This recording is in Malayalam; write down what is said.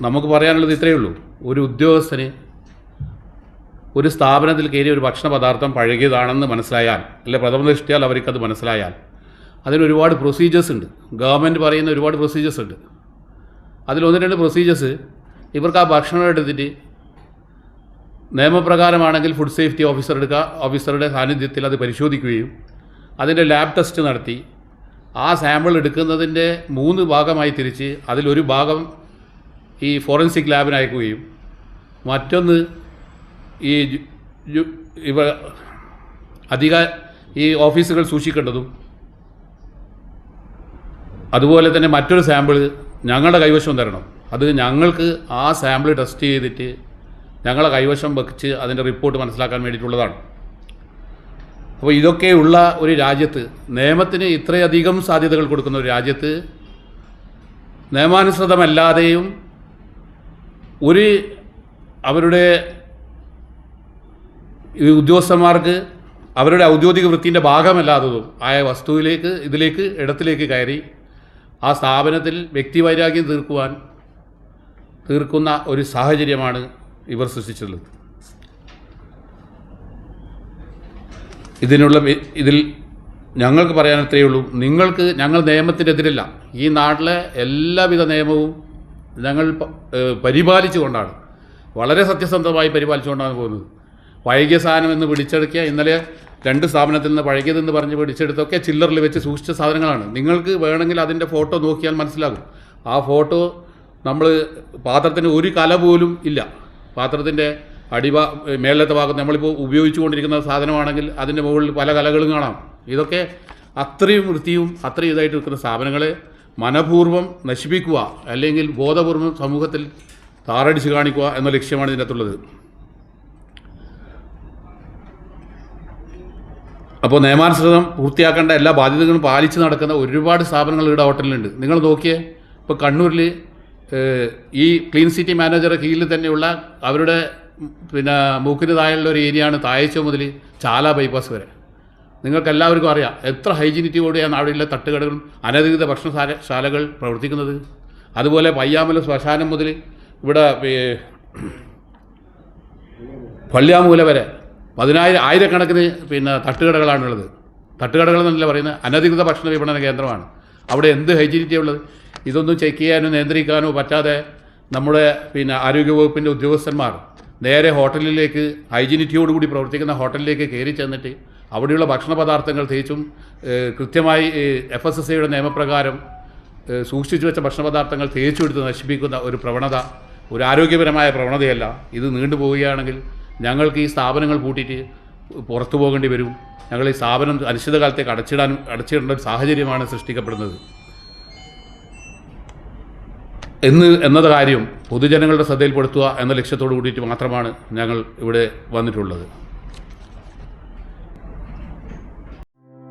നമുക്ക് പറയാനുള്ളത് ഇത്രയേ ഉള്ളൂ. ഒരു ഉദ്യോഗസ്ഥന് ഒരു സ്ഥാപനത്തിൽ കയറി ഒരു ഭക്ഷണ പദാർത്ഥം പഴകിയതാണെന്ന് മനസ്സിലായാൽ അല്ലെ പ്രഥമ ദൃഷ്ടിയാൽ അവർക്കത് മനസ്സിലായാൽ അതിന് ഒരുപാട് പ്രൊസീജിയേഴ്സ് ഉണ്ട്. ഗവൺമെന്റ് പറയുന്ന ഒരുപാട് പ്രൊസീജിയേഴ്സ് ഉണ്ട്. അതിൽ ഒന്ന് രണ്ട് പ്രൊസീജിയേഴ്സ് ഇവർക്ക് ആ ഭക്ഷണം എടുത്തിട്ട് നിയമപ്രകാരമാണെങ്കിൽ ഫുഡ് സേഫ്റ്റി ഓഫീസർ എടുക്കുക ഓഫീസറുടെ സാന്നിധ്യത്തിൽ അത് പരിശോധിക്കുകയും അതിന്റെ ലാബ് ടെസ്റ്റ് നടത്തി ആ സാമ്പിൾ എടുക്കുന്നതിന്റെ മൂന്ന് ഭാഗമായി തിരിച്ച് അതിലൊരു ഭാഗം ഈ ഫോറൻസിക് ലാബിന് അയക്കുകയും മറ്റൊന്ന് ഈ ഇവ അധിക ഈ ഓഫീസുകൾ സൂക്ഷിക്കേണ്ടതും അതുപോലെ തന്നെ മറ്റൊരു സാമ്പിൾ ഞങ്ങളുടെ കൈവശം തരണം. അത് ഞങ്ങൾക്ക് ആ സാമ്പിൾ ടെസ്റ്റ് ചെയ്തിട്ട് ഞങ്ങളെ കൈവശം വെച്ച് അതിന്റെ റിപ്പോർട്ട് മനസ്സിലാക്കാൻ വേണ്ടിയിട്ടുള്ളതാണ്. അപ്പോൾ ഇതൊക്കെയുള്ള ഒരു രാജ്യത്ത് നിയമത്തിന് ഇത്രയധികം സാധ്യതകൾ കൊടുക്കുന്ന ഒരു രാജ്യത്ത് നിയമാനുസൃതമല്ലാതെയും ഒരു അവരുടെ ഈ ഉദ്യോഗസ്ഥന്മാർക്ക് അവരുടെ ഔദ്യോഗിക വൃത്തിന്റെ ഭാഗമല്ലാത്തതും ആയ വസ്തുവിലേക്ക് ഇതിലേക്ക് ഇടത്തിലേക്ക് കയറി ആ സ്ഥാപനത്തിൽ വ്യക്തിവൈരാഗ്യം തീർക്കുവാൻ തീർക്കുന്ന ഒരു സാഹചര്യമാണ് ഇവർ സൃഷ്ടിച്ചിട്ടുള്ളത്. ഇതിനുള്ള ഇതിൽ ഞങ്ങൾക്ക് പറയാൻ ഇത്രയേ ഉള്ളൂ. നിങ്ങൾക്ക് ഞങ്ങൾ നിയമത്തിനെതിരല്ല. ഈ നാട്ടിലെ എല്ലാവിധ നിയമവും ഞങ്ങൾ പരിപാലിച്ചുകൊണ്ടാണ്. വളരെ സത്യസന്ധമായി പരിപാലിച്ചുകൊണ്ടാണ് പോകുന്നത്. പഴകിയ സാധനം എന്ന് പിടിച്ചെടുക്കുക ഇന്നലെ രണ്ട് സ്ഥാപനത്തിൽ നിന്ന് പഴകിയതെന്ന് പറഞ്ഞ് പിടിച്ചെടുത്തൊക്കെ ചില്ലറിൽ വെച്ച് സൂക്ഷിച്ച സാധനങ്ങളാണ്. നിങ്ങൾക്ക് വേണമെങ്കിൽ അതിന്റെ ഫോട്ടോ നോക്കിയാൽ മനസ്സിലാകും. ആ ഫോട്ടോ നമ്മൾ പാത്രത്തിന് ഒരു കല പോലും ഇല്ല. പാത്രത്തിന്റെ അടിഭാ മേലത്തെ ഭാഗത്ത് നമ്മളിപ്പോൾ ഉപയോഗിച്ചുകൊണ്ടിരിക്കുന്ന സാധനമാണെങ്കിൽ അതിന്റെ മുകളിൽ പല കലകളും കാണാം. ഇതൊക്കെ അത്രയും വൃത്തിയും അത്രയും ഇതായിട്ട് നിൽക്കുന്ന സ്ഥാപനങ്ങളെ മനഃപൂർവം നശിപ്പിക്കുക അല്ലെങ്കിൽ ബോധപൂർവം സമൂഹത്തിൽ താറടിച്ച് കാണിക്കുക എന്ന ലക്ഷ്യമാണ് ഇതിനകത്തുള്ളത് അപ്പോൾ നിയമാനുസൃതം പൂർത്തിയാക്കേണ്ട എല്ലാ ബാധ്യതകളും പാലിച്ച് നടക്കുന്ന ഒരുപാട് സ്ഥാപനങ്ങൾ ഇവിടെ ഹോട്ടലിലുണ്ട്. നിങ്ങൾ നോക്കിയേ ഇപ്പോൾ കണ്ണൂരിൽ ഈ ക്ലീൻ സിറ്റി മാനേജറുടെ കീഴിൽ തന്നെയുള്ള അവരുടെ പിന്നെ മൂക്കിന് താഴെയുള്ള ഒരു ഏരിയയാണ് തായച്ചോ മുതൽ ചാല ബൈപ്പാസ് വരെ. നിങ്ങൾക്ക് എല്ലാവർക്കും അറിയാം എത്ര ഹൈജീനിറ്റിയോടെയാണ് അവിടെയുള്ള തട്ടുകടകളും അനധികൃത ഭക്ഷണശാല ശാലകൾ പ്രവർത്തിക്കുന്നത്. അതുപോലെ പയ്യാമല ശ്മശാനം മുതൽ ഇവിടെ പള്ളിയാമൂല വരെ പതിനായിരം ആയിരക്കണക്കിന് പിന്നെ തട്ടുകടകളാണുള്ളത്. തട്ടുകടകൾ എന്നല്ല പറയുന്നത് അനധികൃത ഭക്ഷണ വിപണന കേന്ദ്രമാണ്. അവിടെ എന്ത് ഹൈജീനിറ്റി ഉള്ളത്? ഇതൊന്നും ചെക്ക് ചെയ്യാനോ നിയന്ത്രിക്കാനോ പറ്റാതെ നമ്മുടെ പിന്നെ ആരോഗ്യവകുപ്പിന്റെ ഉദ്യോഗസ്ഥന്മാർ നേരെ ഹോട്ടലിലേക്ക് ഹൈജീനിറ്റിയോടുകൂടി പ്രവർത്തിക്കുന്ന ഹോട്ടലിലേക്ക് കയറി ചെന്നിട്ട് അവിടെയുള്ള ഭക്ഷണ പദാർത്ഥങ്ങൾ തികച്ചും കൃത്യമായി എഫ് എസ് എസ് ഐയുടെ നിയമപ്രകാരം സൂക്ഷിച്ചു വെച്ച ഭക്ഷണ പദാർത്ഥങ്ങൾ തേച്ചു എടുത്ത് നശിപ്പിക്കുന്ന ഒരു പ്രവണത ഒരു ആരോഗ്യപരമായ പ്രവണതയല്ല. ഇത് നീണ്ടുപോവുകയാണെങ്കിൽ ഞങ്ങൾക്ക് ഈ സ്ഥാപനങ്ങൾ പൂട്ടിയിട്ട് പുറത്തു പോകേണ്ടി വരും. ഞങ്ങൾ ഈ സ്ഥാപനം അനിശ്ചിതകാലത്തേക്ക് അടച്ചിടാൻ അടച്ചിടേണ്ട ഒരു സാഹചര്യമാണ് സൃഷ്ടിക്കപ്പെടുന്നത്. എന്ന് എന്നത് കാര്യം പൊതുജനങ്ങളുടെ ശ്രദ്ധയിൽപ്പെടുത്തുക എന്ന ലക്ഷ്യത്തോടു കൂടിയിട്ട് മാത്രമാണ് ഞങ്ങൾ ഇവിടെ വന്നിട്ടുള്ളത്.